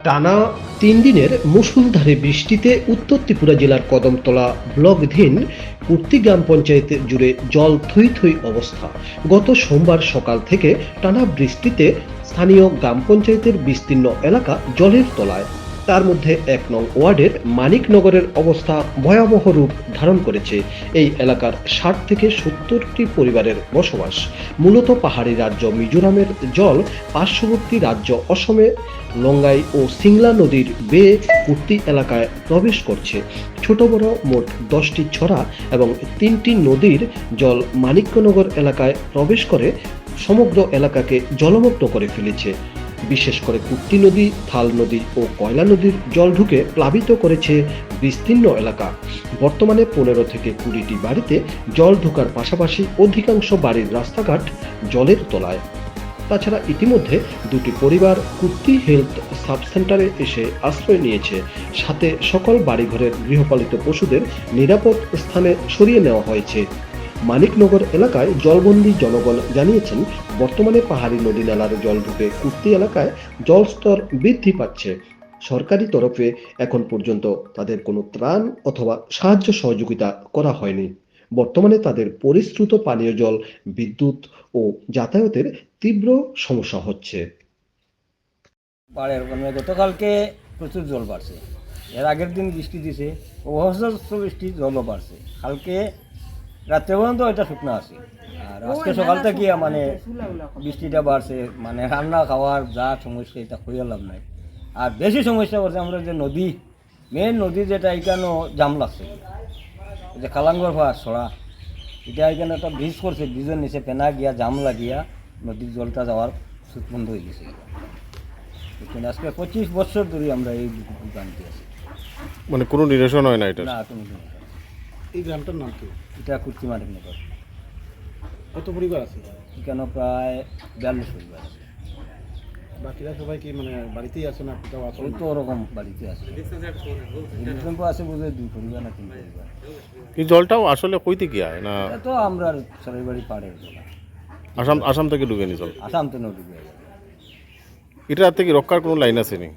টানা তিন দিনের মুসুলধারে বৃষ্টিতে উত্তর ত্রিপুরা জেলার কদমতলা ব্লকধীন কুর্তি গ্রাম পঞ্চায়েত জুড়ে জল থই থই অবস্থা। গত সোমবার সকাল থেকে টানা বৃষ্টিতে স্থানীয় গ্রাম পঞ্চায়েতের বিস্তীর্ণ এলাকা জলের তলায়। তার মধ্যে এক নং ওয়ার্ডের মানিকনগরের অবস্থা ভয়াবহ রূপ ধারণ করেছে। এই এলাকার ষাট থেকে সত্তরটি পরিবারের বসবাস। মূলত পাহাড়ি রাজ্য মিজোরামের জল পার্শ্ববর্তী রাজ্য অসমে, লঙ্গাই ও সিংলা নদীর বেয়ে কুর্তি এলাকায় প্রবেশ করছে। ছোট বড় মোট দশটি ছড়া এবং তিনটি নদীর জল মানিক্যনগর এলাকায় প্রবেশ করে সমগ্র এলাকাকে জলমগ্ন করে ফেলেছে। বিশেষ করে কুর্তি নদী, থাল নদী ও কয়লা নদীর জল ঢুকে প্লাবিত করেছে বিস্তীর্ণ এলাকা। বর্তমানে পনেরো থেকে কুড়িটি বাড়িতে জল ঢোকার পাশাপাশি অধিকাংশ বাড়ির রাস্তাঘাট জলের তলায়। তাছাড়া ইতিমধ্যে দুটি পরিবার কুর্তি হেলথ সাব সেন্টারে এসে আশ্রয় নিয়েছে। সাথে সকল বাড়িঘরের গৃহপালিত পশুদের নিরাপদ স্থানে সরিয়ে নেওয়া হয়েছে। মানিকনগর এলাকায় জলবন্দী জনগণ জানিয়েছেন, বর্তমানে পাহাড়ি নদী নালার জল ঢুকে কুর্তি এলাকায় জলস্তর বৃদ্ধি পাচ্ছে। সরকারি তরফে এখন পর্যন্ত তাদের কোনো ত্রাণ অথবা সাহায্য সহযোগিতা করা হয়নি। বর্তমানে তাদের পরিশ্রুত পানীয় জল, বিদ্যুৎ ও যাতায়াতের তীব্র সমস্যা হচ্ছে। গতকালকে প্রচুর জল বাড়ছে। এর আগের দিন বৃষ্টি দিছে অবস্থ বৃষ্টি, জলও বাড়ছে। কালকে রাত্রে পর্যন্ত এটা শুকনো আছে। আর আজকে সকাল থেকে মানে বৃষ্টিটা বাড়ছে মানে রান্না খাওয়ার যা সমস্যা এটা হয়ে লাভ নাই। আর বেশি সমস্যা করছে আমরা যে নদী মেন নদী যেটা এখানেও জাম লাগছে। যে কালাঙ্গর পাহাড় ছড়া এটা এখানে একটা ব্রিজ করছে ব্রিজের নিচে পেনা গিয়া জাম লাগিয়া নদীর জলটা যাওয়ার সুত বন্ধ হয়ে গেছে। এখানে আজকে পঁচিশ বছর ধরে আমরা এই দোকানটি আছি। মানে কোনো নিরসন হয় না এটা না কোনো। এই গ্রামটার নাম কি? এটা কুর্তি মাটিক নগর। কত পরিবার আছে? এখানে প্রায় বিয়াল্লিশ পরিবার আছে। বাকিরা সবাই কি মানে বাড়িতেই আছে না কোথাও আছে ওই তো ওরকম বাড়িতে আছে। রিলেশন আছে বুঝে দুই পরিবার না তিন পরিবার। এই জলটাও আসলে কই থেকে আয় না? এটা তো আমরা সবাই বাড়ি পাড়ের আসাম আসাম থেকে ঢুকে নি জল। আসাম তো নদী হয়ে এটা থেকে রক্ষার কোনো লাইন আছে নি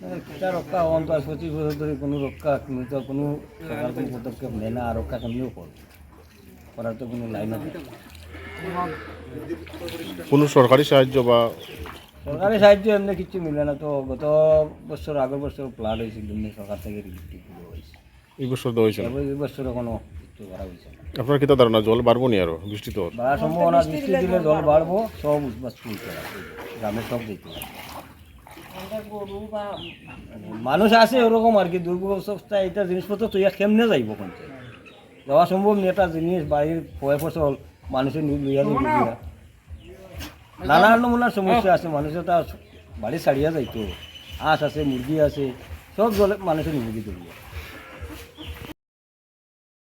এটা রক্ষা অন্ত আজ পঁচিশ বছর ধরে কোনো রক্ষা তো কোনো সরকার কোনো পদক্ষেপ নেয় না আর রক্ষা কেমনিও করবে করার তো কোনো লাইন কোনো সরকারি সাহায্য বা সরকারি সাহায্য এমনি কিছু মিলে না তো গত বছর আগের বছর প্লাট হয়েছিল এমনি সরকার থেকে হয়েছে। এই বছর তো হয়েছে এই বছর কোনো কিছু করা হয়েছে আপনার কিতা ধারণা জল বাড়বো নি আরও? বৃষ্টি তো বাড়ার সম্ভাবনা বৃষ্টি দিলে জল বাড়বো সব উঠবাস তুলতে হবে গ্রামে সব হবে মানুষ আছে ওরকম আর কি দুর্ভোগ অবস্থা এটা জিনিসপত্র তুই কেমনে যাইব কোনতে? যাওয়া সম্ভব নেই একটা জিনিস বাড়ির পয় ফসল মানুষের নি- লইয়া লইয়া নানান নমুনার সমস্যা আছে মানুষের তা বাড়ি ছাড়িয়া যাইতো। হাঁস আছে মুরগি আছে সব জলে মানুষের নিমুখী করিয়া